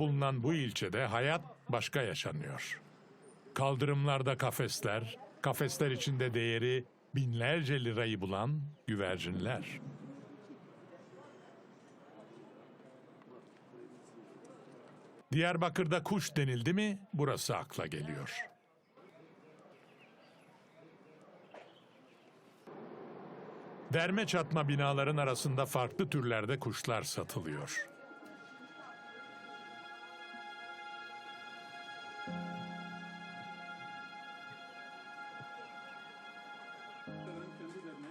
bulunan bu ilçede hayat başka yaşanıyor. Kaldırımlarda kafesler, kafesler içinde değeri binlerce lirayı bulan güvercinler. Diyarbakır'da kuş denildi mi burası akla geliyor. Derme çatma binaların arasında farklı türlerde kuşlar satılıyor.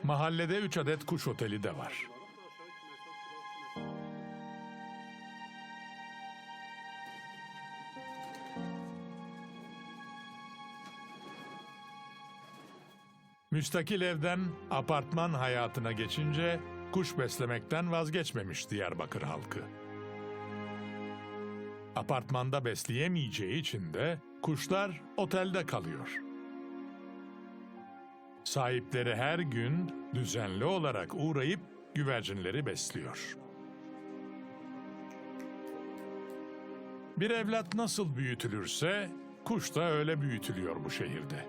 Mahallede 3 adet kuş oteli de var. Müstakil evden apartman hayatına geçince kuş beslemekten vazgeçmemiş Diyarbakır halkı. Apartmanda besleyemeyeceği için de kuşlar otelde kalıyor. Sahipleri her gün düzenli olarak uğrayıp güvercinleri besliyor. Bir evlat nasıl büyütülürse kuş da öyle büyütülüyor bu şehirde.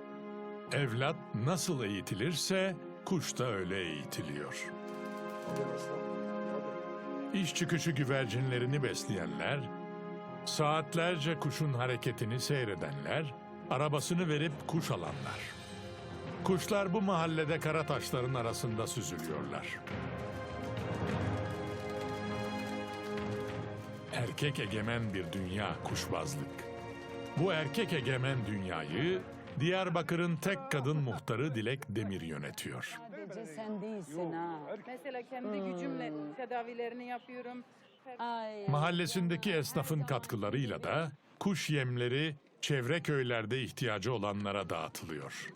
Evlat nasıl eğitilirse kuş da öyle eğitiliyor. İş çıkışı güvercinlerini besleyenler, saatlerce kuşun hareketini seyredenler, arabasını verip kuş alanlar. Kuşlar bu mahallede kara taşların arasında süzülüyorlar. Erkek egemen bir dünya kuşbazlık. Bu erkek egemen dünyayı Diyarbakır'ın tek kadın muhtarı Dilek Demir yönetiyor. Sadece sen değilsin ha. Mesela kendi gücümle tedavilerini yapıyorum. Ay. Mahallesindeki esnafın katkılarıyla da kuş yemleri çevre köylerde ihtiyacı olanlara dağıtılıyor.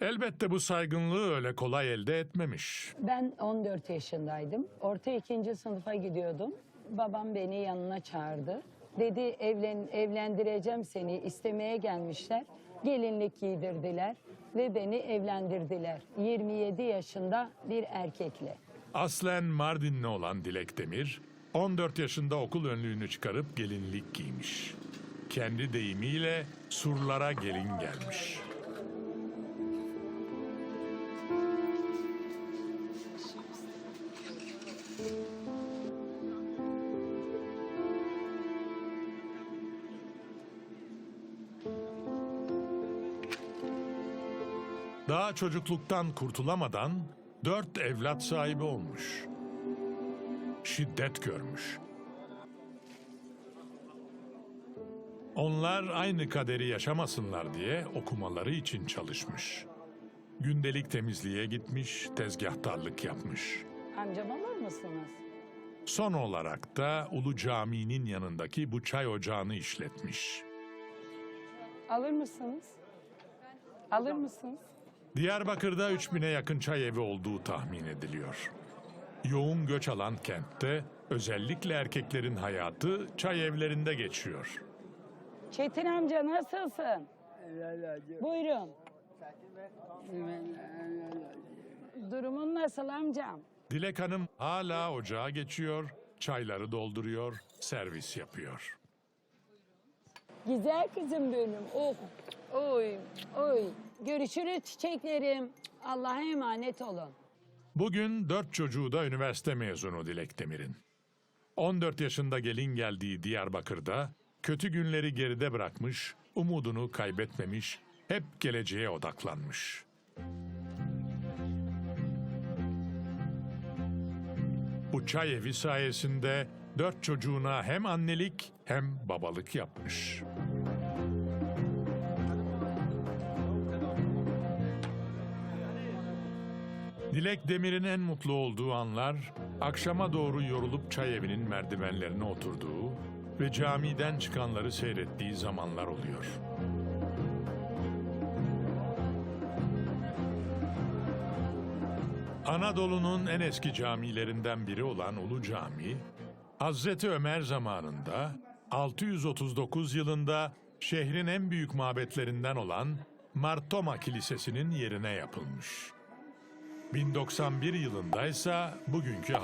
Elbette bu saygınlığı öyle kolay elde etmemiş. Ben 14 yaşındaydım. Orta ikinci sınıfa gidiyordum. Babam beni yanına çağırdı. Dedi evlen evlendireceğim seni istemeye gelmişler. Gelinlik giydirdiler ve beni evlendirdiler. 27 yaşında bir erkekle. Aslen Mardinli olan Dilek Demir, 14 yaşında okul önlüğünü çıkarıp gelinlik giymiş. Kendi deyimiyle surlara gelin gelmiş. Daha çocukluktan kurtulamadan dört evlat sahibi olmuş. Şiddet görmüş. Onlar aynı kaderi yaşamasınlar diye okumaları için çalışmış. Gündelik temizliğe gitmiş, tezgahtarlık yapmış. Amcam olur musunuz? Son olarak da Ulu Cami'nin yanındaki bu çay ocağını işletmiş. Alır mısınız? Alır mısınız? Diyarbakır'da 3000'e yakın çay evi olduğu tahmin ediliyor. Yoğun göç alan kentte özellikle erkeklerin hayatı çay evlerinde geçiyor. Çetin amca nasılsın? Buyurun. Durumun nasıl amcam? Dilek Hanım hala ocağa geçiyor, çayları dolduruyor, servis yapıyor. Güzel kızım benim. Oh. Oy. Oy. Görüşürüz çiçeklerim. Allah'a emanet olun. Bugün dört çocuğu da üniversite mezunu Dilek Demir'in. 14 yaşında gelin geldiği Diyarbakır'da kötü günleri geride bırakmış, umudunu kaybetmemiş, hep geleceğe odaklanmış. Bu çay evi sayesinde dört çocuğuna hem annelik hem babalık yapmış. Dilek Demir'in en mutlu olduğu anlar, akşama doğru yorulup çay evinin merdivenlerine oturduğu ve camiden çıkanları seyrettiği zamanlar oluyor. Anadolu'nun en eski camilerinden biri olan Ulu Cami, Hazreti Ömer zamanında 639 yılında şehrin en büyük mabetlerinden olan Martoma Kilisesi'nin yerine yapılmış. 1091 yılında ise bugünkü